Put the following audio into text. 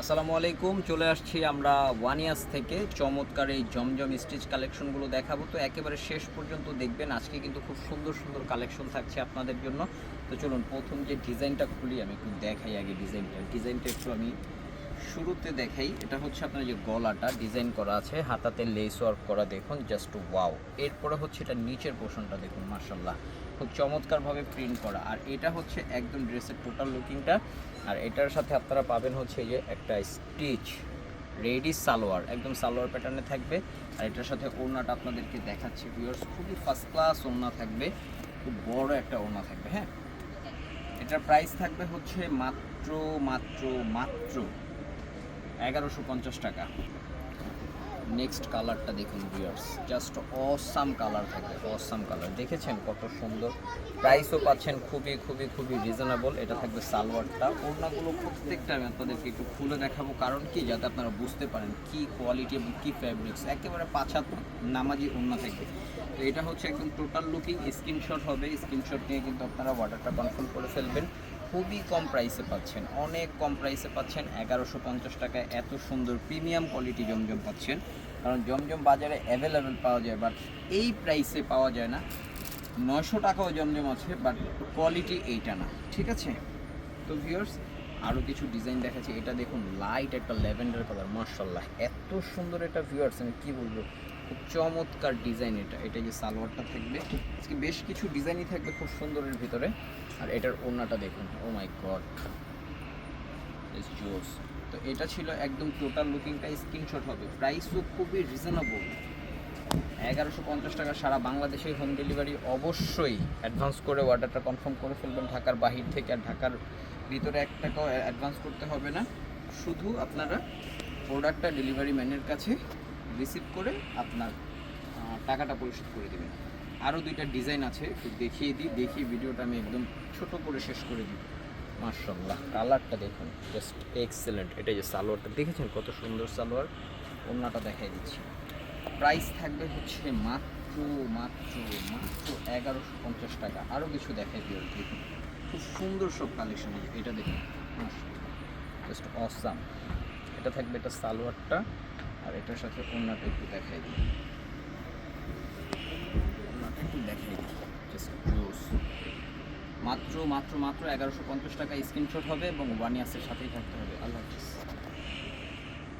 আসসালামু আলাইকুম, চলে আসছি আমরা ওয়ান ইয়ার্স থেকে। চমৎকার এই জমজম স্টিচ কালেকশনগুলো দেখাবো। তো একেবারে শেষ পর্যন্ত দেখবেন, আজকে কিন্তু খুব সুন্দর সুন্দর কালেকশন থাকছে আপনাদের জন্য। তো চলুন, প্রথম যে ডিজাইনটা খুলি, আমি একটু দেখাই আগে ডিজাইনটা। ডিজাইনটা একটু আমি শুরুতে দেখাই এটা হচ্ছে আপনার যে গলাটা ডিজাইন করা আছে, হাতাতে লেস ওয়ার্ক করা দেখুন জাস্ট ওয়াও এরপরে হচ্ছে এটা নিচের পোর্শনটা দেখুন মার্শাল্লাহ খুব চমৎকারভাবে প্রিন্ট করা। আর এটা হচ্ছে একদম ড্রেসের টোটাল লুকিংটা আর এটার সাথে আপনারা পাবেন হচ্ছে যে একটা স্টিচ রেডি সালোয়ার। একদম সালোয়ার প্যাটার্নে থাকবে। আর এটার সাথে ওড়নাটা আপনাদেরকে দেখাচ্ছি ভিউয়ার্স খুবই ফার্স্ট ক্লাস ওড়না থাকবে। খুব বড় একটা ওড়না থাকবে হ্যাঁ? এটার প্রাইস থাকবে হচ্ছে মাত্র মাত্র মাত্র এগারোশো পঞ্চাশ টাকা। নেক্সট কালারটা দেখুন ভিউয়ার্স জাস্ট অসাম কালার থাকবে অসাম কালার দেখেছেন কত সুন্দর? প্রাইসও পাচ্ছেন খুবই খুবই খুবই রিজনেবল এটা থাকবে সালোয়ারটা। ওড়নাগুলো প্রত্যেকটা আমি আপনাদেরকে একটু খুলে দেখাবো। কারণ কি? যাতে আপনারা বুঝতে পারেন কি কোয়ালিটি এবং কী ফ্যাব্রিক্স একেবারে পাঁচাত নামাজি ওড়না থাকবে তো এটা হচ্ছে একদম টোটাল লুকিং স্ক্রিনশট হবে। স্ক্রিনশট নিয়ে কিন্তু আপনারা অর্ডারটা কনফার্ম করে ফেলবেন। খুবই কম প্রাইসে পাচ্ছেন। অনেক কম প্রাইসে পাচ্ছেন। এগারোশো পঞ্চাশ টাকায় এত সুন্দর প্রিমিয়াম কোয়ালিটি জমজম পাচ্ছেন। কারণ জমজম বাজারে অ্যাভেলেবেল পাওয়া যায় বাট এই প্রাইসে পাওয়া যায় না। নয়শো টাকাও জমজম আছে বাট কোয়ালিটি এইটা না। ঠিক আছে? তো ভিউয়ার্স আরও কিছু ডিজাইন দেখাচ্ছি। এটা দেখুন লাইট একটা ল্যাভেন্ডার কালার মার্শাল্লাহ এত সুন্দর এটা ভিউয়ার্স আমি কী বলব? খুব চমৎকার ডিজাইন এটা। এটা যে সালোয়ারটা থাকবে, আজকে বেশ কিছু ডিজাইনই থাকবে খুব সুন্দরের ভিতরে। আর এটার ওড়নাটা দেখুন ও মাই গড ইস জোস তো এটা ছিল একদম টোটাল লুকিংটা স্ক্রিনশট হবে। প্রাইসও খুবই রিজনেবল এগারোশো পঞ্চাশ টাকা সারা বাংলাদেশে হোম ডেলিভারি অবশ্যই অ্যাডভান্স করে অর্ডারটা কনফার্ম করে ফেলবেন। ঢাকার বাহির থেকে আর ঢাকার ভিতরে এক টাকাও অ্যাডভান্স করতে হবে না। শুধু আপনারা প্রোডাক্টটা ডেলিভারি ম্যানের কাছে রিসিভ করে আপনার টাকাটা পরিশোধ করে দেবেন। আরও দুইটা ডিজাইন আছে, একটু দেখিয়ে দিই, দেখিয়ে ভিডিওটা আমি একদম ছোট করে শেষ করে দিই। মার্শাল্লাহ কালারটা দেখুন জাস্ট এক্সেলেন্ট এটা যে সালোয়ারটা, দেখেছেন কত সুন্দর সালোয়ার? ওড়নাটা দেখাই দিচ্ছি। প্রাইস থাকবে হচ্ছে মাত্র মাত্র মাত্র এগারোশো পঞ্চাশ টাকা। আরও কিছু দেখাই দিও, দেখুন। খুব সুন্দর সব কালেকশন এটা দেখুন। জাস্ট অসাম এটা থাকবে এটা সালোয়ারটা। আর এটার সাথে ওড়নাটা একটু দেখাই দিই। একটু মাত্র মাত্র মাত্র এগারোশো পঞ্চাশ টাকা স্ক্রিনশট হবে এবং ওয়ান ইয়ার্সের সাথেই থাকতে হবে। আল্লাহ হাফিজ।